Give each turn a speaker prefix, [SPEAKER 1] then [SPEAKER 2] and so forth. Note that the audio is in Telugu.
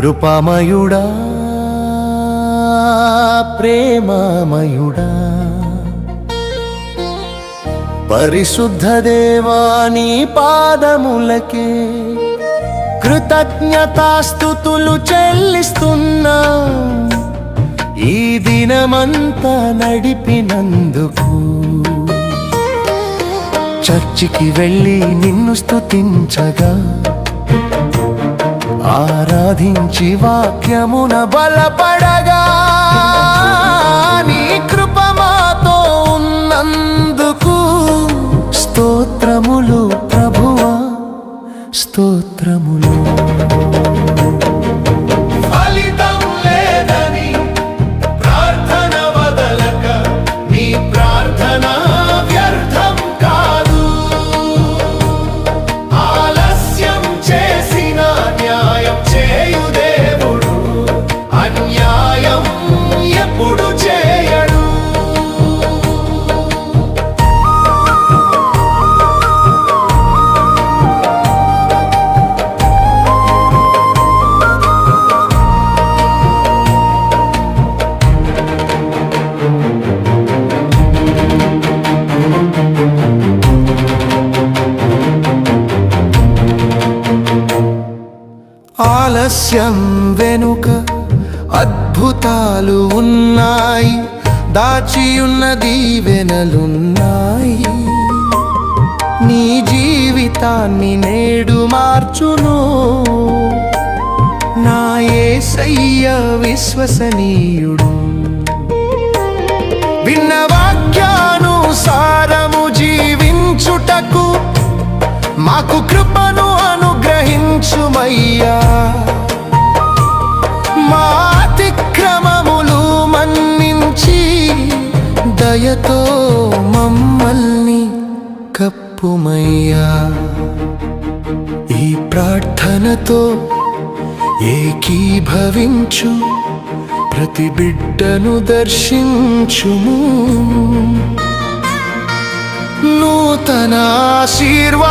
[SPEAKER 1] కృపామయుడా ప్రేమామయుడా. పరిశుద్ధ దేవాని పాదములకే కృతజ్ఞతాస్థుతులు చెల్లిస్తున్నా. ఈ దినమంతా నడిపినందుకు చర్చికి వెళ్ళి నిన్ను స్తుతించగా ఆరాధించి వాక్యమున బలపడగా నీ కృప మాతో ఉన్నందుకు స్తోత్రములు ప్రభువా స్తోత్రములు. ఆలస్యం వెనుక అద్భుతాలు ఉన్నాయి. దాచియున్న దీవెనలున్నాయి. నీ జీవితాన్ని నేడు మార్చును. నా ఏసయ్య విశ్వసనీయుడు. విన్న వాక్యానుసారము జీవించుటకు మాకు కృపను అనుగ్రహించుమయ్యా మా అతిక్రమములు మన్నించి దయతో మమ్మల్ని కప్పుమయ్యా. ఈ ప్రార్థనతో ఏకీభవించు ప్రతి బిడ్డను దర్శించుము. నూతన ఆశీర్వాదములతో